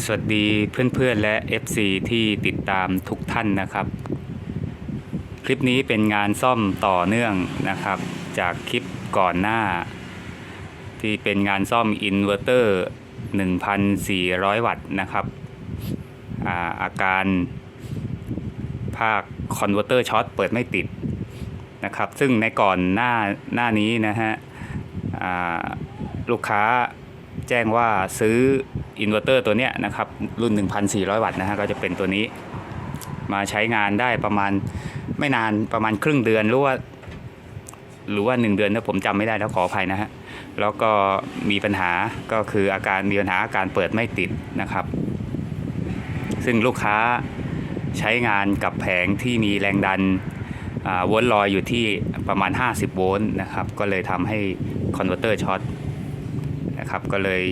สวัสดีเพื่อนๆและ FC ที่ติดตามทุกท่านนะครับ คลิปนี้เป็นงานซ่อมต่อเนื่องนะครับ จากคลิปก่อนหน้า ที่เป็นงานซ่อมอินเวอร์เตอร์ 1,400 วัตต์นะครับอาอาการภาคคอนเวอร์เตอร์ช็อตเปิดไม่ติดนะครับ ซึ่งในก่อนหน้าหน้านี้นะฮะลูกค้า แจ้งว่าซื้ออินเวอร์เตอร์ตัวเนี้ยนะครับรุ่น 1,400 วัตต์นะฮะก็จะเป็นตัวนี้ มาใช้งานได้ประมาณไม่นานประมาณครึ่งเดือนหรือว่าหรือว่า 1 เดือนถ้าผมจำไม่ได้แล้วขออภัยนะฮะแล้วก็มีปัญหาก็คืออาการมีปัญหาอาการเปิดไม่ติดนะครับ ซึ่งลูกค้าใช้งานกับแผงที่มีแรงดันอ่าโวลต์ลอยอยู่ที่ประมาณ 50 โวลต์นะครับ ก็เลยทำให้คอนเวอร์เตอร์ช็อต นะครับ ก็เลย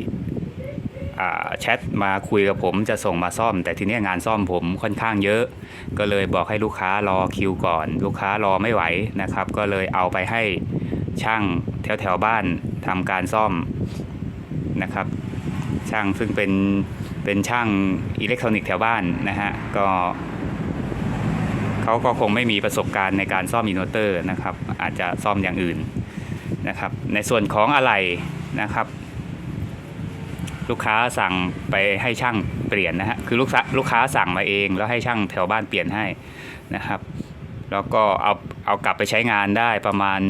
แชทมาคุยกับผมจะส่งมาซ่อม แต่ทีนี้งานซ่อมผมค่อนข้างเยอะ ก็เลยบอกให้ลูกค้ารอคิวก่อน ลูกค้ารอไม่ไหวนะครับ ก็เลยเอาไปให้ช่างแถวแถวบ้านทำการซ่อมนะครับ ช่างซึ่งเป็นเป็นช่างอิเล็กทรอนิกส์แถวบ้านนะฮะก็เขาก็คงไม่มีประสบการณ์ในการซ่อมอินเวอร์เตอร์นะครับ อาจจะซ่อมอย่างอื่นนะครับ ในส่วนของอะไหล่นะครับ ลูกค้าสั่งไปให้ช่างเปลี่ยนนะฮะคือลูกค้าลูกค้าสั่งมาเอง แล้วให้ช่างแถวบ้านเปลี่ยนให้นะครับ แล้วก็เอาเอากลับไปใช้งานได้ประมาณ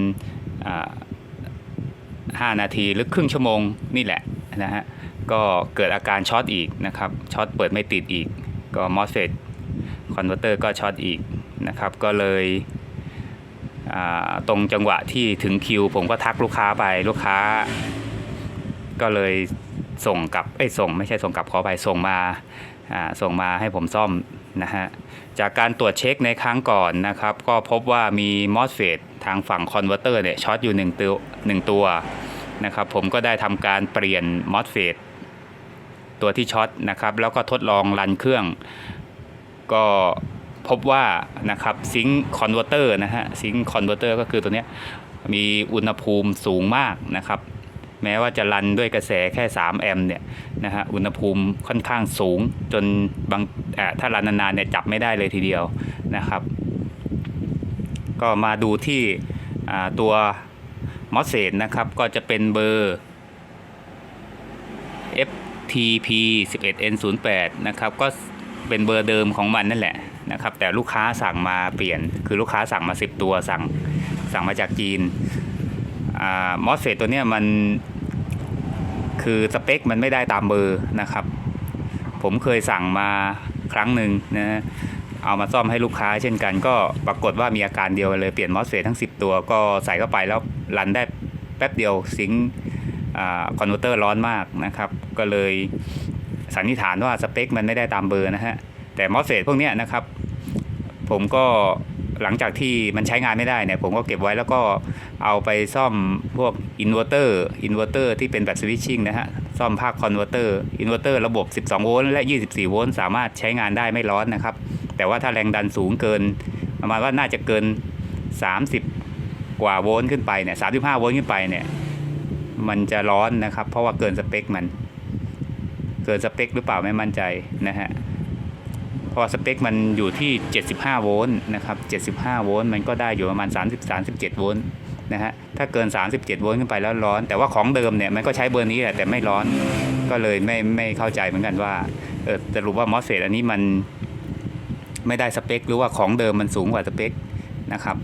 ห้านาทีหรือครึ่งชั่วโมงนี่แหละนะฮะก็เกิดอาการช็อตอีกนะครับช็อตเปิดไม่ติดอีกก็มอสเฟตคอนเวอร์เตอร์ก็ช็อตอีกนะครับก็เลยตรงจังหวะที่ถึงคิว ผมก็ทักลูกค้าไปลูกค้า ก็เลย ส่งกลับเอ้ยส่งไม่ใช่ส่งกลับขอไปส่งมาอ่าส่งมาให้ผมซ่อมนะฮะจากการตรวจเช็คในครั้งก่อนนะครับ ก็พบว่ามีมอสเฟตทางฝั่งคอนเวอร์เตอร์เนี่ยช็อตอยู่1ตัวหนึ่งตัวนะครับผมก็ได้ทำการเปลี่ยนมอสเฟตตัวที่ช็อตนะครับแล้วก็ทดลองรันเครื่อง ก็พบว่านะครับซิงค์คอนเวอร์เตอร์นะฮะซิงค์คอนเวอร์เตอร์ก็คือตัวเนี้ยมีอุณหภูมิสูงมากนะครับ แม้ว่าจะรันด้วยกระแสแค่ 3 แอมป์เนี่ยนะฮะอุณหภูมิค่อนข้างสูง จนบางถ้ารันนานๆเนี่ยจับไม่ได้เลยทีเดียวนะครับ ก็มาดูที่ตัวมอสเซนนะครับก็จะเป็นเบอร์ FTP 11N 0 8นะครับก็เป็นเบอร์เดิมของมันนั่นแหละนะครับแต่ลูกค้าสั่งมาเปลี่ยนคือลูกค้าสั่งมา 10 ตัวสั่งสั่งมาจากจีน มอสเฟตตัวเนี้ยมันคือสเปคมันไม่ได้ตามเบอร์นะครับ ผมเคยสั่งมาครั้งหนึ่งนะเอามาซ่อมให้ลูกค้าเช่นกัน ก็ปรากฏว่ามีอาการเดียวเลยเปลี่ยนมอสเฟตทั้ง 10 ตัวก็ใส่เข้าไปแล้วรันได้แป๊บเดียวซิงคอนเวอร์เตอร์ร้อนมากนะครับ ก็เลยสันนิษฐานว่าสเปคมันไม่ได้ตามเบอร์นะฮะแต่มอสเฟตพวกนี้นะครับ ผมก็ หลังจากที่มันใช้งานไม่ได้เนี่ยผมก็เก็บไว้แล้วก็เอาไปซ่อมพวกอินเวอร์เตอร์อินเวอร์เตอร์ที่เป็นแบบสวิตชิ่งนะฮะซ่อมภาคคอนเวอร์เตอร์อินเวอร์เตอร์ระบบ 12 โวลต์และ 24 โวลต์สามารถใช้งานได้ไม่ร้อนนะครับ แต่ว่าถ้าแรงดันสูงเกิน ประมาณว่าน่าจะเกิน 30 กว่าโวลต์ขึ้นไปเนี่ย35 โวลต์ขึ้นไปเนี่ยมันจะร้อนนะครับ เพราะว่าเกินสเปคมัน เกินสเปคหรือเปล่าไม่มั่นใจนะฮะ พอสเปคมันอยู่ที่ 75 โวลต์นะครับ 75 โวลต์มันก็ได้อยู่ประมาณ 30 37 โวลต์นะฮะ ถ้าเกิน 37 โวลต์ขึ้นไปแล้วร้อน แต่ว่าของเดิมเนี่ยมันก็ใช้เบอร์นี้แหละแต่ไม่ร้อน ก็เลยไม่ไม่เข้าใจเหมือนกันว่าเออสรุปว่ามอสเฟตอันนี้มันไม่ได้สเปค หรือว่าของเดิมมันสูงกว่าสเปคนะครับ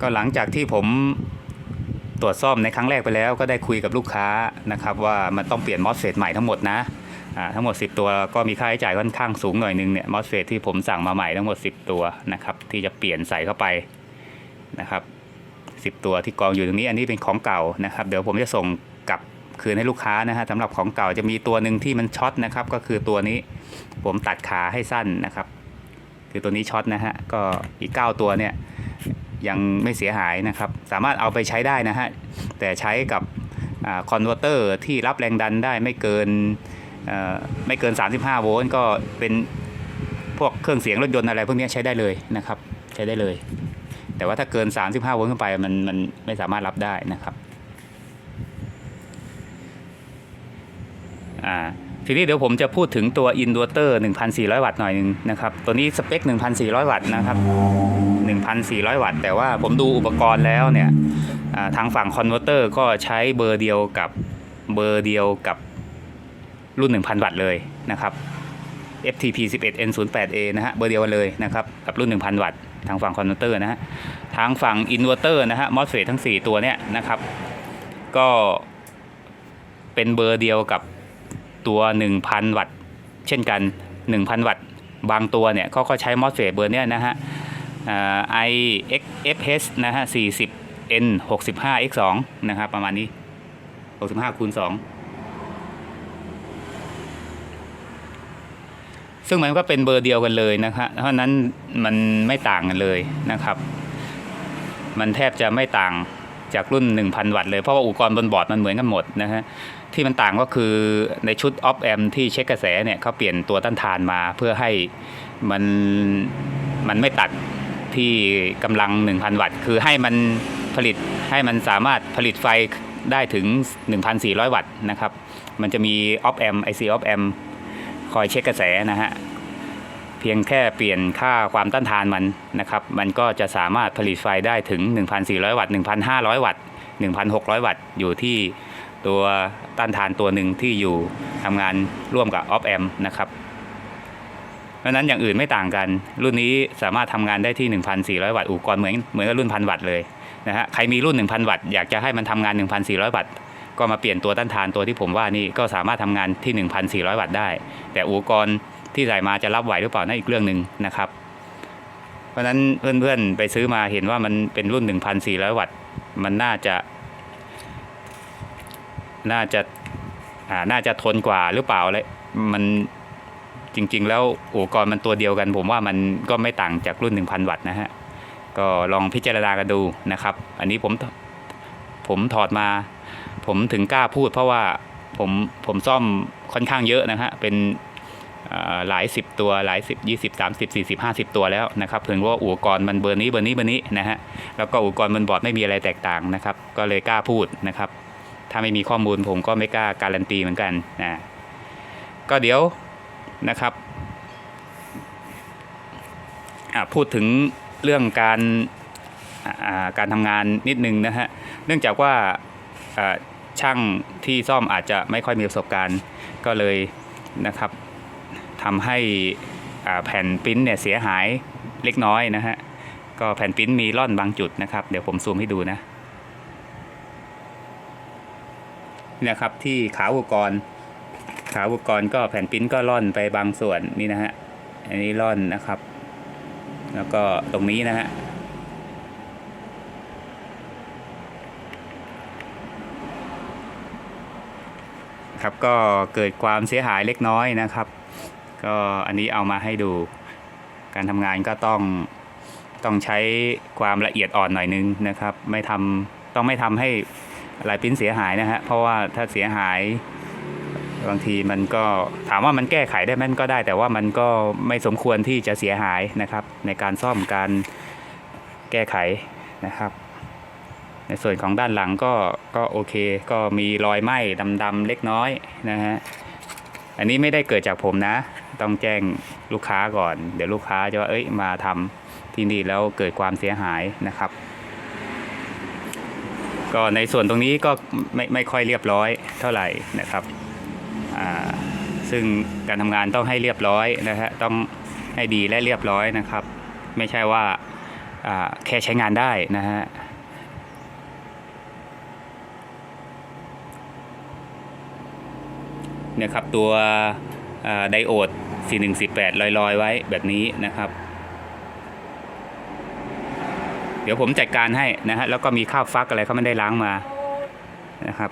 ก็หลังจากที่ผมตรวจซ่อมในครั้งแรกไปแล้วก็ได้คุยกับลูกค้านะครับว่ามันต้องเปลี่ยนมอสเฟตใหม่ทั้งหมดนะ ทั้งหมด 10 ตัวก็มีค่าใช้จ่ายค่อนข้างสูงหน่อยนึงเนี่ยมอสเฟตที่ผมสั่งมาใหม่ทั้งหมด 10 ตัวนะครับที่จะเปลี่ยนใส่เข้าไปนะครับ10 ตัวที่กองอยู่ตรงนี้อันนี้เป็นของเก่านะครับ เดี๋ยวผมจะส่งกลับคืนให้ลูกค้านะฮะสำหรับของเก่าจะมีตัวหนึ่งที่มันช็อตนะครับก็คือตัวนี้ผมตัดขาให้สั้นนะครับ คือตัวนี้ช็อตนะฮะก็อีก 9 ตัวเนี่ยยังไม่เสียหายนะครับ สามารถเอาไปใช้ได้นะฮะแต่ใช้กับคอนเวอร์เตอร์ที่รับแรงดันได้ไม่เกิน ไม่เกิน 35 โวลต์ก็เป็นพวกเครื่องเสียงรถยนต์อะไรพวกนี้ใช้ได้เลยนะครับ ใช้ได้เลย แต่ว่าถ้าเกิน 35 โวลต์ขึ้นไปมันมันไม่สามารถรับได้นะครับอ่าทีนี้เดี๋ยวผมจะพูดถึงตัวอินเวอร์เตอร์ 1,400 วัตต์หน่อยหนึงนะครับ ตัวนี้สเปค 1,400 วัตต์นะครับ 1,400 วัตต์ แต่ว่าผมดูอุปกรณ์แล้วเนี่ยทางฝั่งคอนเวอร์เตอร์ก็ใช้เบอร์เดียวกับเบอร์เดียวกับ รุ่น 1,000 วัตต์เลยนะครับ FTP 11 N08A นะฮะเบอร์เดียวกันเลยนะครับกับรุ่น 1,000 วัตต์ทางฝั่งคอนเวอร์เตอร์นะฮะทางฝั่งอินเวอร์เตอร์นะฮะมอสเฟตทั้ง 4 ตัวเนี่ยนะครับ ก็เป็นเบอร์เดียวกับตัว 1,000 วัตต์เช่นกัน 1,000 วัตต์บางตัวเนี่ยเขาก็ใช้มอสเฟตเบอร์เนี้ยนะฮะ IXFH นะฮะ40 N 65 X 2 นะครับประมาณนี้ 65คูณ2 ซึ่งมันก็เป็นเบอร์เดียวกันเลยนะครับเพราะนั้นมันไม่ต่างกันเลยนะครับ มันแทบจะไม่ต่างจากรุ่น 1,000 วัตต์เลย เพราะว่าอุปกรณ์บนบอร์ดมันเหมือนกันหมดนะฮะที่มันต่างก็คือในชุดออฟแอมที่เช็คกระแสเนี่ยเขาเปลี่ยนตัวต้านทานมาเพื่อให้มันมันไม่ตัดที่กำลัง 1,000 วัตต์ คือให้มันผลิตให้มันสามารถผลิตไฟได้ถึง 1,400 วัตต์นะครับ มันจะมีออฟแอม IC ออฟแอม คอยเช็คกระแสนะฮะเพียงแค่เปลี่ยนค่าความต้านทานมันนะครับมันก็จะสามารถผลิตไฟได้ถึง 1,400 วัตต์ 1,500 วัตต์ 1,600 วัตต์ อยู่ที่ตัวต้านทานตัวหนึ่งที่อยู่ทำงานร่วมกับออฟแอมนะครับเพราะนั้นอย่างอื่นไม่ต่างกัน รุ่นนี้สามารถทำงานได้ที่ 1,400 วัตต์อุปกรณ์เหมือนเหมือนกับรุ่น1,000วัตต์เลยนะฮะใครมีรุ่น 1,000 วัตต์อยากจะให้มันทำงาน 1,400 วัตต์ ก็มาเปลี่ยนตัวต้านทานตัวที่ผมว่านี่ก็สามารถทำงานที่ 1,400 วัตต์ได้ แต่อุปกรณ์ที่ใส่มาจะรับไหวหรือเปล่านั่นอีกเรื่องหนึ่งนะครับ เพราะฉะนั้นเพื่อนๆไปซื้อมาเห็นว่ามันเป็นรุ่น 1,400 วัตต์มันน่าจะ น่าจะอ่าน่าจะทนกว่าหรือเปล่าเลยมันจริง ๆ แล้วอุปกรณ์มันตัวเดียวกัน ผมว่ามันก็ไม่ต่างจากรุ่น 1,000 วัตต์นะฮะก็ลองพิจารณากันดูนะครับ อันนี้ผมผมถอดมา ผมถึงกล้าพูดเพราะว่าผมผมซ่อมค่อนข้างเยอะนะฮะเป็นหลายสิบตัวหลายสิบยี่สิบสามสิบสี่สิบห้าสิบตัวแล้วนะครับถึงว่าอุปกรณ์มันเบอร์นี้เบอร์นี้เบอร์นี้นะฮะแล้วก็อุปกรณ์บนบอร์ดไม่มีอะไรแตกต่างนะครับ ก็เลยกล้าพูดนะครับ ถ้าไม่มีข้อมูลผมก็ไม่กล้าการันตีเหมือนกันนะก็เดี๋ยวนะครับอะพูดถึงเรื่องการการทำงานนิดนึงนะฮะเนื่องจากว่าอ่า ช่างที่ซ่อมอาจจะไม่ค่อยมีประสบการณ์ก็เลยนะครับทำให้แผ่นปิ้นเนี่ยเสียหายเล็กน้อยนะฮะก็แผ่นปิ้นมีร่อนบางจุดนะครับ เดี๋ยวผมซูมให้ดูนะนะครับที่ขาอุปกรณ์ ขาอุปกรณ์ก็แผ่นปิ้นก็ล่อนไปบางส่วนนี่นะฮะอันนี้ล่อนนะครับ แล้วก็ตรงนี้นะฮะ ครับก็เกิดความเสียหายเล็กน้อยนะครับ ก็อันนี้เอามาให้ดู การทำงานก็ต้องต้องใช้ความละเอียดอ่อนหน่อยนึงนะครับ ไม่ทำต้องไม่ทำให้ลายปิ้นเสียหายนะฮะเพราะว่าถ้าเสียหายบางทีมันก็ถามว่ามันแก้ไขได้ไหมมันก็ได้ แต่ว่ามันก็ไม่สมควรที่จะเสียหายนะครับ ในการซ่อมการแก้ไขนะครับ ในส่วนของด้านหลังก็ก็โอเค ก็มีรอยไหม้ดำๆเล็กน้อยนะฮะอันนี้ไม่ได้เกิดจากผมนะ ต้องแจ้งลูกค้าก่อน เดี๋ยวลูกค้าจะว่าเอ้ยมาทำที่นี่แล้วเกิดความเสียหายนะครับ ก็ในส่วนตรงนี้ก็ไม่ไม่ค่อยเรียบร้อยเท่าไหร่นะครับอ่าซึ่งการทำงานต้องให้เรียบร้อยนะฮะต้องให้ดีและเรียบร้อยนะครับ ไม่ใช่ว่าอ่าแค่ใช้งานได้นะฮะ นี่ยครับตัวอ่าไดโอด 4148 ลอยๆ ไว้แบบนี้นะครับ เดี๋ยวผมจัดการให้นะฮะแล้วก็มีข้าวฟักอะไรเขาไม่ได้ล้างมานะครับ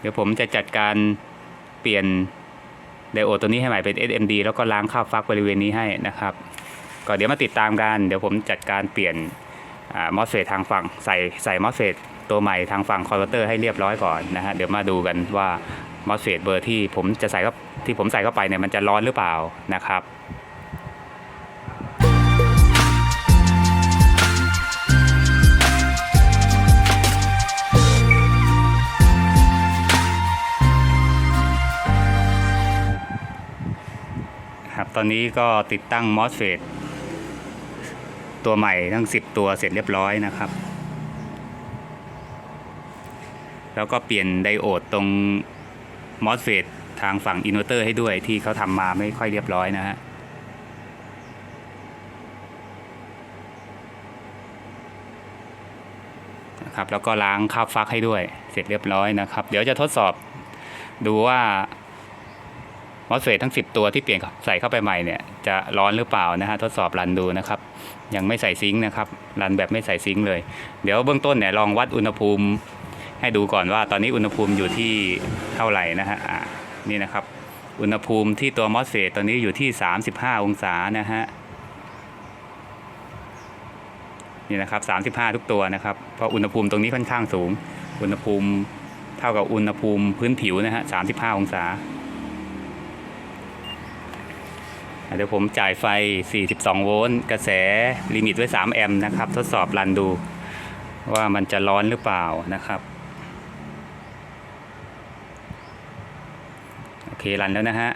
เดี๋ยวผมจะจัดการเปลี่ยนไดโอดตัวนี้ให้ใหม่เป็น SMD แล้วก็ล้างข้าวฟักบริเวณนี้ให้นะครับ ก็เดี๋ยวมาติดตามกัน เดี๋ยวผมจัดการเปลี่ยนมอสเฟตทางฝั่งใส่ใส่มอสเฟต ตัวใหม่ทางฝั่งคอนเวอร์เตอร์ให้เรียบร้อยก่อนนะฮะเดี๋ยวมาดูกันว่ามอสเฟตเบอร์ที่ผมจะใส่เข้าที่ผมใส่เข้าไปเนี่ยมันจะร้อนหรือเปล่านะครับครับตอนนี้ก็ติดตั้งมอสเฟตตัวใหม่ทั้ง 10 ตัวเสร็จเรียบร้อยนะครับ แล้วก็เปลี่ยนไดโอดตรง MOSFET ทางฝั่งอินเวอร์เตอร์ให้ด้วยที่เขาทำมาไม่ค่อยเรียบร้อยนะฮะครับแล้วก็ล้างคาบฟักให้ด้วยเสร็จเรียบร้อยนะครับ เดี๋ยวจะทดสอบดูว่ามอสเฟตทั้ง 10 ตัวที่เปลี่ยนใส่เข้าไปใหม่เนี่ยจะร้อนหรือเปล่านะฮะทดสอบรันดูนะครับ ยังไม่ใส่ซิงค์นะครับรันแบบไม่ใส่ซิงค์เลย เดี๋ยวเบื้องต้นเนี่ยลองวัดอุณหภูมิ ให้ดูก่อนว่าตอนนี้อุณหภูมิอยู่ที่เท่าไหร่นะฮะนี่นะครับอุณหภูมิที่ตัวมอสเฟตตอนนี้อยู่ที่ 35 องศานะฮะนี่นะครับ 35 ทุกตัวนะครับเพราะอุณหภูมิตรงนี้ค่อนข้างสูง อุณหภูมิเท่ากับอุณหภูมิพื้นผิวนะฮะ 35 องศาเดี๋ยวผมจ่ายไฟ 42 โวลต์ กระแสลิมิตไว้ 3 แอมป์นะครับ ทดสอบรันดูว่ามันจะร้อนหรือเปล่านะครับ โอเค รันแล้วนะฮะ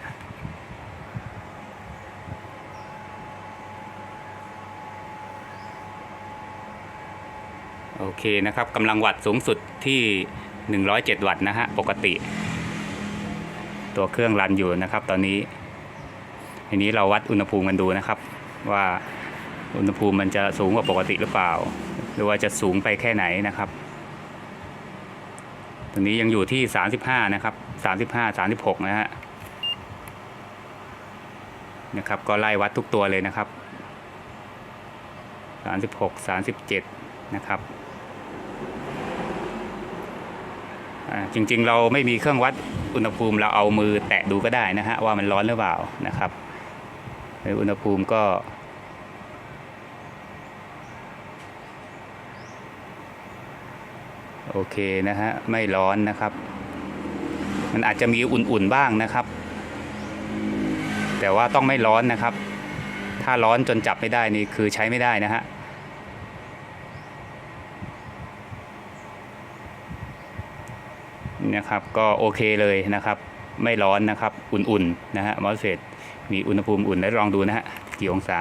โอเคนะครับกำลังวัตต์สูงสุดที่ 107 วัตต์นะฮะปกติ ตัวเครื่องรันอยู่นะครับ ตอนนี้ทีนี้เราวัดอุณหภูมิกันดูนะครับ ว่าอุณหภูมิมันจะสูงกว่าปกติหรือเปล่า หรือว่าจะสูงไปแค่ไหนนะครับ ตอนนี้ยังอยู่ที่ 35 นะครับ 35 36 นะฮะนะครับ ก็ไล่วัดทุกตัวเลยนะครับ 36 37 นะครับจริงๆ เราไม่มีเครื่องวัดอุณหภูมิเราเอามือแตะดูก็ได้นะฮะว่ามันร้อนหรือเปล่านะครับอุณหภูมิก็ โอเคนะฮะไม่ร้อนนะครับ มันอาจจะมีอุ่นๆบ้างนะครับ แต่ว่าต้องไม่ร้อนนะครับ ถ้าร้อนจนจับไม่ได้นี่คือใช้ไม่ได้นะฮะนะครับก็โอเคเลยนะครับ ไม่ร้อนนะครับอุ่นๆนะฮะมอสเฟตมีอุณหภูมิอุ่นได้ลองดูนะฮะกี่องศา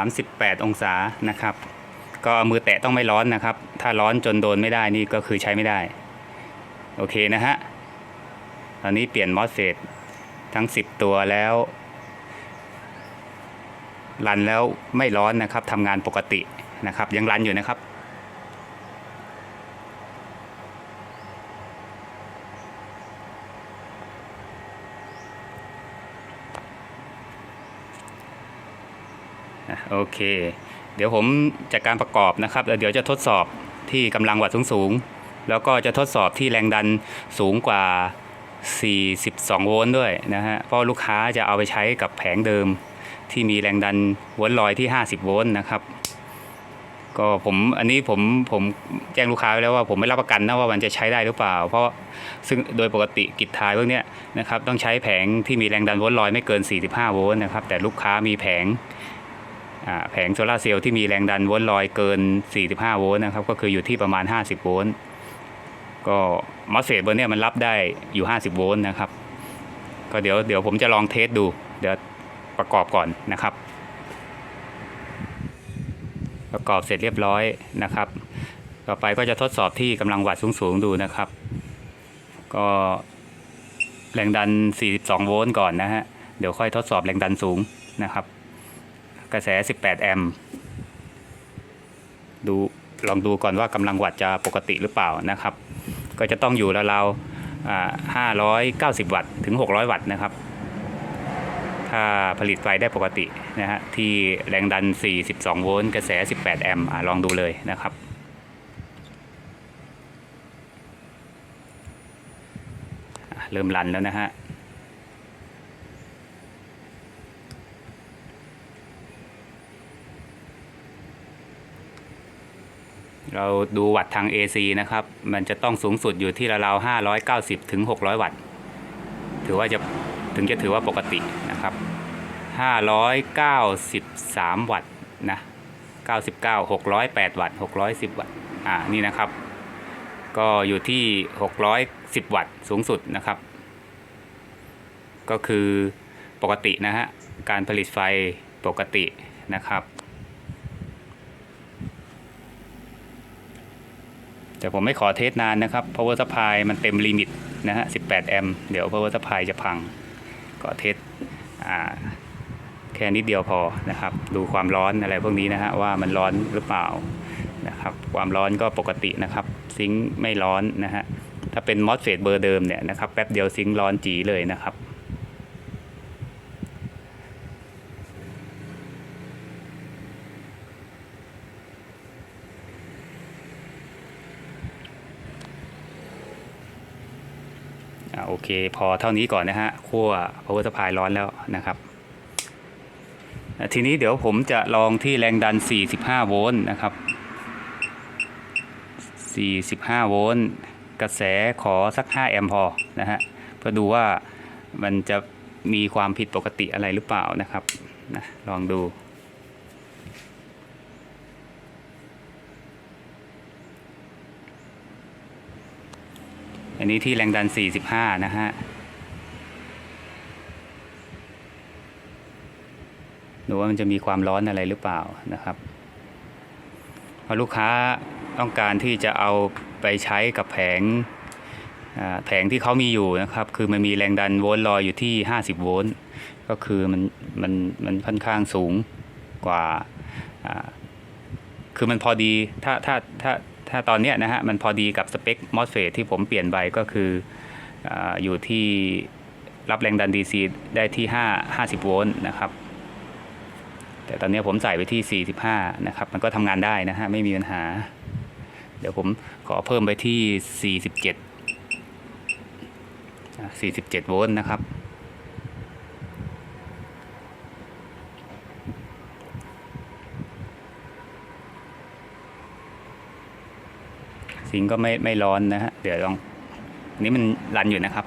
38 องศานะครับ ก็มือแตะต้องไม่ร้อนนะครับ ถ้าร้อนจนโดนไม่ได้นี่ก็คือใช้ไม่ได้ โอเคนะฮะ ตอนนี้เปลี่ยนมอสเฟตทั้ง 10 ตัวแล้วรันแล้วไม่ร้อนนะครับทำงานปกตินะครับ ยังรันอยู่นะครับ โอเค เดี๋ยวผมจัดการประกอบนะครับแล้วเดี๋ยวจะทดสอบที่กำลังวัตต์สูงๆ แล้วก็จะทดสอบที่แรงดันสูงกว่า 42 โวลต์ด้วยนะฮะ เพราะลูกค้าจะเอาไปใช้กับแผงเดิม ที่มีแรงดันวลลอยที่ 50 โวลต์นะครับ ก็ผมอันนี้ผมผมแจ้งลูกค้าไว้แล้วว่าผมไม่รับประกันนะว่ามันจะใช้ได้หรือเปล่า เพราะซึ่งโดยปกติกิจทายพวกเนี้ยนะครับต้องใช้แผงที่มีแรงดันวลลอยไม่เกิน 45 โวลต์นะครับ แต่ลูกค้ามีแผง แผงโซลาร์เซลล์ที่มีแรงดันโวลต์ลอยเกิน 45 โวลต์นะครับ ก็คืออยู่ที่ประมาณ 50 โวลต์ก็มอสเฟตเบอร์เนี่ยมันรับได้อยู่ 50 โวลต์นะครับ ก็เดี๋ยวเดี๋ยวผมจะลองเทสดู เดี๋ยวประกอบก่อนนะครับ ประกอบเสร็จเรียบร้อยนะครับ ต่อไปก็จะทดสอบที่กำลังวัตต์สูงๆดูนะครับ ก็แรงดัน 42 โวลต์ก่อนนะฮะ เดี๋ยวค่อยทดสอบแรงดันสูงนะครับ กระแส 18 แอมป์ดูลองดูก่อนว่ากำลังวัตต์จะปกติหรือเปล่านะครับ ก็จะต้องอยู่ราวๆอ่า590 วัตต์ถึง 600 วัตต์นะครับ ถ้าผลิตไฟได้ปกตินะฮะที่แรงดัน 42 โวลต์กระแส 18 แอมป์ลองดูเลยนะครับเริ่มรันแล้วนะฮะ เราดูวัตต์ทาง AC นะครับ มันจะต้องสูงสุดอยู่ที่ราวๆ590 ถึง 600 วัตต์ ถือว่าจะถึงจะถือว่าปกตินะครับ 593 วัตต์นะ 99 608 วัตต์ 610 วัตต์ อ่า นี่นะครับ ก็อยู่ที่ 610 วัตต์สูงสุดนะครับ ก็คือปกตินะฮะ การผลิตไฟปกตินะครับ แต่ผมไม่ขอเทสนานนะครับ power supply มันเต็มลิมิตนะฮะ 18 แอมป์เดี๋ยว power supply จะพังก็เทสอ่าแค่นิดเดียวพอนะครับ ดูความร้อนอะไรพวกนี้นะฮะว่ามันร้อนหรือเปล่านะครับความร้อนก็ปกตินะครับ ซิงค์ไม่ร้อนนะฮะถ้าเป็นมอสเฟตเบอร์เดิมเนี่ยนะครับแป๊บเดียวซิงค์ร้อนจีเลยนะครับ เค พอเท่านี้ก่อนนะฮะขั้ว power supply ร้อนแล้วนะครับ ทีนี้เดี๋ยวผมจะลองที่แรงดัน 45 โวลต์นะครับ 45 โวลต์กระแสขอสัก 5 แอมป์พอนะฮะเพื่อดูว่ามันจะมีความผิดปกติอะไรหรือเปล่านะครับนะลองดู อันนี้ที่แรงดัน 45 นะฮะ ดูว่ามันจะมีความร้อนอะไรหรือเปล่านะครับเพราะลูกค้าต้องการที่จะเอาไปใช้กับแผงแผงที่เขามีอยู่นะครับ คือมันมีแรงดันโวลต์ลอยอยู่ที่ 50 โวลต์ก็คือมันมันมันค่อนข้างสูงกว่าอ่าคือมันพอดีถ้าถ้าถ้า ถ้าตอนนี้นะฮะมันพอดีกับสเปคมอสเฟตที่ผมเปลี่ยนไปก็คืออยู่ที่รับแรงดัน DC ได้ที่ 5 50 โวลต์นะครับ แต่ตอนนี้ผมใส่ไปที่ 45 นะครับ มันก็ทำงานได้นะฮะ ไม่มีปัญหา เดี๋ยวผมขอเพิ่มไปที่ 47 47 โวลต์นะครับ ซิงก์ก็ไม่ไม่ร้อนนะฮะเดี๋ยวลองอันนี้มันรันอยู่นะครับ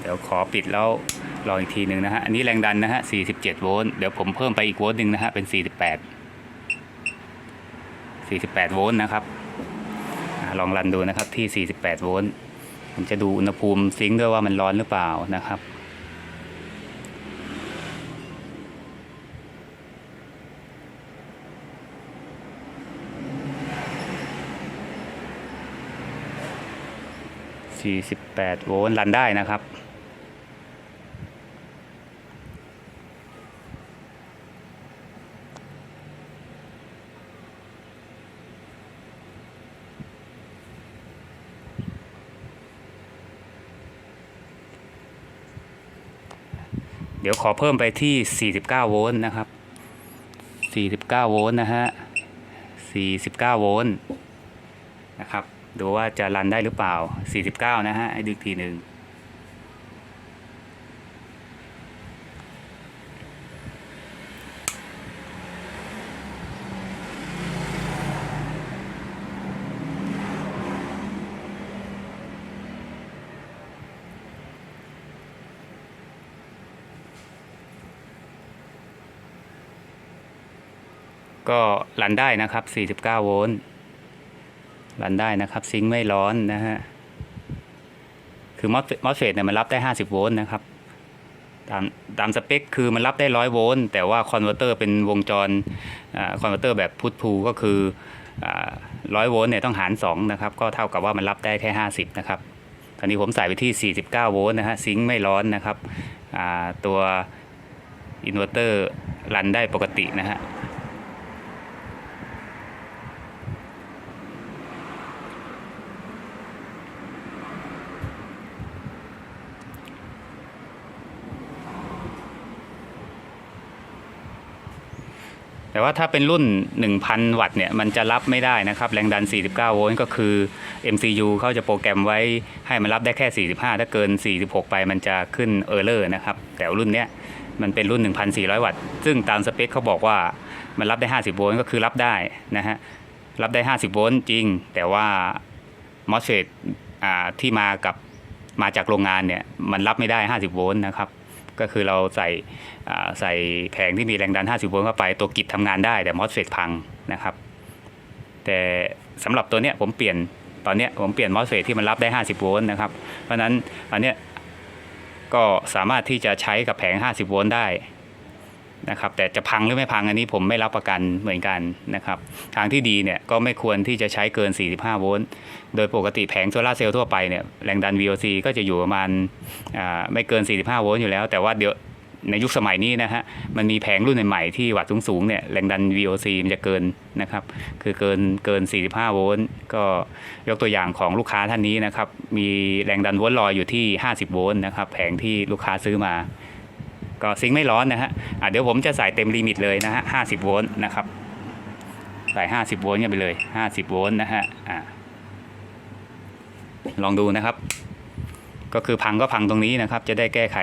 เดี๋ยวขอปิดแล้วลองอีกทีหนึ่งนะฮะ อันนี้แรงดันนะฮะ 47 โวลต์ เดี๋ยวผมเพิ่มไปอีกโวลต์หนึ่งนะฮะ เป็น 48 48 โวลต์นะครับอลองรันดูนะครับที่ 48 โวลต์ผมจะดูอุณหภูมิซิงค์ด้วยว่ามันร้อนหรือเปล่านะครับ48 โวลต์รันได้นะครับ เดี๋ยวขอเพิ่มไปที่ 49 โวลต์นะครับ 49 โวลต์นะฮะ 49 โวลต์นะครับ ดูว่าจะรันได้หรือเปล่า 49 นะฮะ ให้ดูอีกทีหนึ่ง ก็รันได้นะครับ 49 โวลต์รันได้นะครับ ซิงค์ไม่ร้อนนะฮะ คือมอสมอสเฟตเนี่ยมันรับได้ 50 โวลต์นะครับ ตามตามสเปคคือมันรับได้ 100 โวลต์แต่ว่าคอนเวอร์เตอร์เป็นวงจรคอนเวอร์เตอร์แบบพุทพูก็คือร้อยโวลต์เนี่ยต้องหาร 2 นะครับ ก็เท่ากับว่ามันรับได้แค่ 50 นะครับ ตอนนี้ผมใส่ไปที่ 49 โวลต์นะฮะ ซิงค์ไม่ร้อนนะครับตัวอินเวอร์เตอร์รันได้ปกตินะฮะ แต่ว่าถ้าเป็นรุ่น 1,000 วัตต์เนี่ยมันจะรับไม่ได้นะครับ แรงดัน 49 โวลต์ก็คือ MCU เขาจะโปรแกรมไว้ให้มันรับได้แค่ 45 ถ้าเกิน 46 ไปมันจะขึ้นเออร์เลอร์นะครับ แต่รุ่นเนี้ยมันเป็นรุ่น 1,400 วัตต์ ซึ่งตามสเปคเขาบอกว่ามันรับได้ 50 โวลต์ก็คือรับได้นะฮะ รับได้ 50 โวลต์จริง แต่ว่า MOSFET อ่าที่มากับมาจากโรงงานเนี่ยมันรับไม่ได้ 50 โวลต์นะครับ ก็คือเราใส่ใส่แผงที่มีแรงดัน 50 โวลต์เข้าไป ตัวกิจทำงานได้แต่มอสเฟตพังนะครับ แต่สำหรับตัวเนี้ยผมเปลี่ยนตอนเนี้ยผมเปลี่ยนมอสเฟตที่มันรับได้ 50 โวลต์นะครับ เพราะนั้นอันเนี้ยก็สามารถที่จะใช้กับแผง 50 โวลต์ได้ นะครับแต่จะพังหรือไม่พังอันนี้ผมไม่รับประกันเหมือนกันนะครับทางที่ดีเนี่ยก็ไม่ควรที่จะใช้เกิน 45 โวลต์โดยปกติแผงโซลาเซลล์ทั่วไปเนี่ยแรงดัน VOC ก็จะอยู่ประมาณไม่เกิน 45 โวลต์อยู่แล้ว แต่ว่าเดี๋ยวในยุคสมัยนี้นะฮะมันมีแผงรุ่นใหม่ๆที่วัดสูงๆเนี่ยแรงดัน VOC มันจะเกินนะครับคือเกินเกิน 45 โวลต์ก็ยกตัวอย่างของลูกค้าท่านนี้นะครับมีแรงดันโวลต์ลอยอยู่ที่ 50 โวลต์นะครับแผงที่ลูกค้าซื้อมา ก็ซิงไม่ร้อนนะฮะอะเดี๋ยวผมจะใส่เต็มลิมิตเลยนะฮะ50โวลต์นะครับ ใส่50โวลต์กันไปเลย50โวลต์นะฮะอ่าลองดูนะครับ ก็คือพังก็พังตรงนี้นะครับ จะได้แก้ไข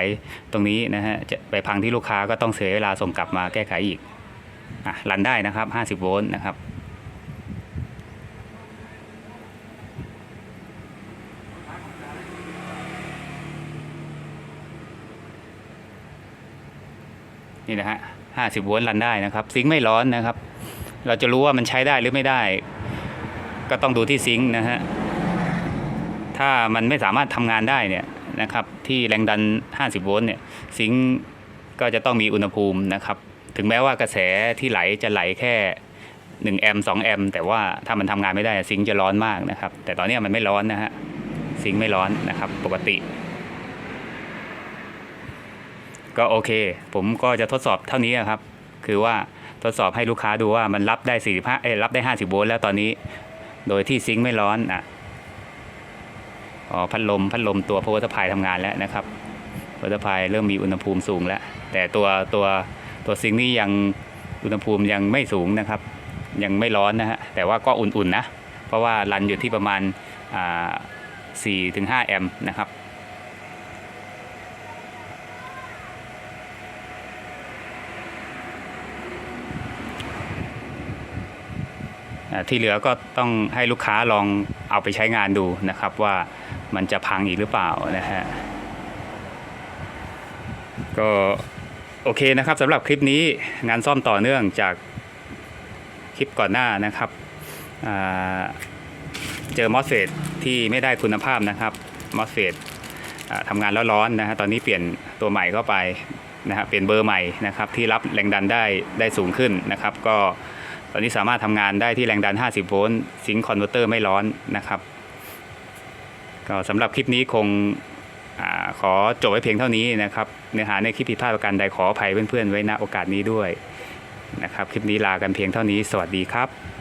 ตรงนี้นะฮะจะไปพังที่ลูกค้าก็ต้องเสียเวลาส่งกลับมาแก้ไขอีกอะรันได้นะครับ 50 โวลต์นะครับ นี่นะฮะ50โวลต์รันได้นะครับ ซิงค์ไม่ร้อนนะครับ เราจะรู้ว่ามันใช้ได้หรือไม่ได้ ก็ต้องดูที่ซิงค์นะฮะถ้ามันไม่สามารถทำงานได้เนี่ยนะครับ ที่แรงดัน 50 โวลต์เนี่ยซิงค์ก็จะต้องมีอุณหภูมินะครับ ถึงแม้ว่ากระแสที่ไหลจะไหลแค่1แอมป์2แอมป์แต่ว่าถ้ามันทำงานไม่ได้ซิงค์จะร้อนมากนะครับ แต่ตอนนี้มันไม่ร้อนนะฮะซิงค์ไม่ร้อนนะครับ ปกติ ก็โอเค ผมก็จะทดสอบเท่านี้ครับ คือว่าทดสอบให้ลูกค้าดูว่ามันรับได้ 45 เอ้ยรับได้ 50 โวลต์แล้วตอนนี้ โดยที่ซิงค์ไม่ร้อนอะอ๋อพัดลมพัดลมตัวพาวเวอร์สพายทำงานแล้วนะครับพาวเวอร์สพายเริ่มมีอุณหภูมิสูงแล้ว แต่ตัวตัวตัวซิงค์นี่ยังอุณหภูมิยังไม่สูงนะครับ ยังไม่ร้อนนะฮะแต่ว่าก็อุ่นๆนะ เพราะว่ารันอยู่ที่ประมาณ4-5 แอมป์นะครับ ที่เหลือก็ต้องให้ลูกค้าลองเอาไปใช้งานดูนะครับว่ามันจะพังอีกหรือเปล่านะฮะก็โอเคนะครับสำหรับคลิปนี้งานซ่อมต่อเนื่องจากคลิปก่อนหน้านะครับเจอมอสเฟตที่ไม่ได้คุณภาพนะครับมอสเฟตทำงานแล้วร้อนนะฮะตอนนี้เปลี่ยนตัวใหม่เข้าไปนะฮะเปลี่ยนเบอร์ใหม่นะครับที่รับแรงดันได้ได้สูงขึ้นนะครับ ก็ ตอนนี้สามารถทำงานได้ที่แรงดัน 50 โวลต์ซิงค์คอนเวอร์เตอร์ไม่ร้อนนะครับ ก็สำหรับคลิปนี้คงอขอจบไว้เพียงเท่านี้นะครับ เนื้อหาในคลิปผิดพลาดประการใดขออภัยเพื่อนๆ ไว้ณโอกาสนี้ด้วยนะครับ คลิปนี้ลากันเพียงเท่านี้ สวัสดีครับ